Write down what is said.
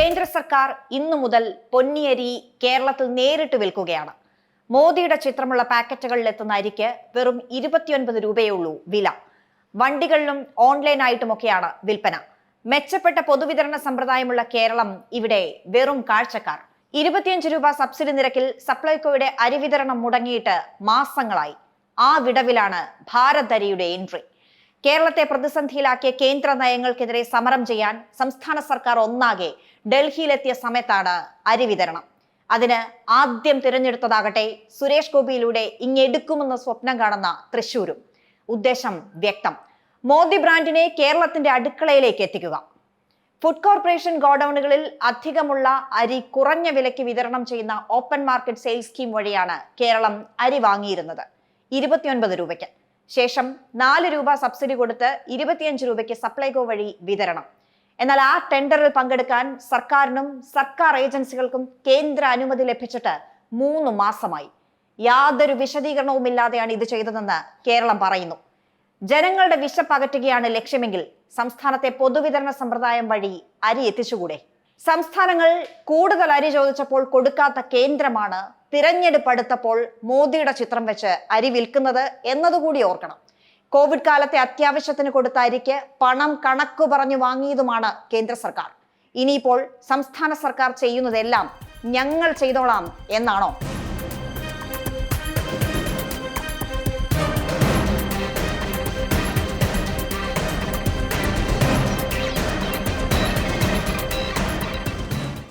കേന്ദ്ര സർക്കാർ ഇന്നു മുതൽ പൊന്നിയരി കേരളത്തിൽ നേരിട്ട് വിൽക്കുകയാണ്. മോദിയുടെ ചിത്രമുള്ള പാക്കറ്റുകളിൽ എത്തുന്ന അരിക്ക് വെറും ഇരുപത്തിയൊൻപത് രൂപയേ ഉള്ളൂ വില. വണ്ടികളിലും ഓൺലൈനായിട്ടുമൊക്കെയാണ് വിൽപ്പന. മെച്ചപ്പെട്ട പൊതുവിതരണ സമ്പ്രദായമുള്ള കേരളം ഇവിടെ വെറും കാഴ്ചക്കാർ. ഇരുപത്തിയഞ്ച് രൂപ സബ്സിഡി നിരക്കിൽ സപ്ലൈകോയുടെ അരി വിതരണം മുടങ്ങിയിട്ട് മാസങ്ങളായി. ആ വിടവിലാണ് ഭാരത് അരിയുടെ എൻട്രി. കേരളത്തെ പ്രതിസന്ധിയിലാക്കിയ കേന്ദ്ര നയങ്ങൾക്കെതിരെ സമരം ചെയ്യാൻ സംസ്ഥാന സർക്കാർ ഒന്നാകെ ഡൽഹിയിലെത്തിയ സമയത്താണ് അരി വിതരണം. അതിന് ആദ്യം തിരഞ്ഞെടുത്തതാകട്ടെ സുരേഷ് ഗോപിയിലൂടെ ഇങ്ങെടുക്കുമെന്ന സ്വപ്നം കാണുന്ന തൃശൂരും ഉദ്ദേശം വ്യക്തം. മോദി ബ്രാൻഡിനെ കേരളത്തിന്റെ അടുക്കളയിലേക്ക് എത്തിക്കുക. ഫുഡ് കോർപ്പറേഷൻ ഗോഡൌണുകളിൽ അധികമുള്ള അരി കുറഞ്ഞ വിലയ്ക്ക് വിതരണം ചെയ്യുന്ന ഓപ്പൺ മാർക്കറ്റ് സെയിൽസ് സ്കീം വഴിയാണ് കേരളം അരി വാങ്ങിയിരുന്നത്. ഇരുപത്തിയൊൻപത് രൂപയ്ക്ക്. ശേഷം നാല് രൂപ സബ്സിഡി കൊടുത്ത് ഇരുപത്തിയഞ്ച് രൂപയ്ക്ക് സപ്ലൈകോ വഴി വിതരണം. എന്നാൽ ആ ടെൻഡറിൽ പങ്കെടുക്കാൻ സർക്കാരിനും സർക്കാർ ഏജൻസികൾക്കും കേന്ദ്ര അനുമതി ലഭിച്ചിട്ട് മൂന്ന് മാസമായി. യാതൊരു വിശദീകരണവുമില്ലാതെയാണ് ഇത് ചെയ്തതെന്ന് കേരളം പറയുന്നു. ജനങ്ങളുടെ വിശപ്പകറ്റുകയാണ് ലക്ഷ്യമെങ്കിൽ സംസ്ഥാനത്തെ പൊതുവിതരണ സമ്പ്രദായം വഴി അരി എത്തിച്ചുകൂടെ? സംസ്ഥാനങ്ങൾ കൂടുതൽ അരി ചോദിച്ചപ്പോൾ കൊടുക്കാത്ത കേന്ദ്രമാണ് തിരഞ്ഞെടുപ്പ് അടുത്തപ്പോൾ മോദിയുടെ ചിത്രം വെച്ച് അരി വിൽക്കുന്നത് എന്നതുകൂടി ഓർക്കണം. കോവിഡ് കാലത്തെ അത്യാവശ്യത്തിന് കൊടുത്ത അരിക്ക് പണം കണക്കു പറഞ്ഞു വാങ്ങിയതുമാണ് കേന്ദ്ര സർക്കാർ. ഇനിയിപ്പോൾ സംസ്ഥാന സർക്കാർ ചെയ്യുന്നതെല്ലാം ഞങ്ങൾ ചെയ്തോളാം എന്നാണോ?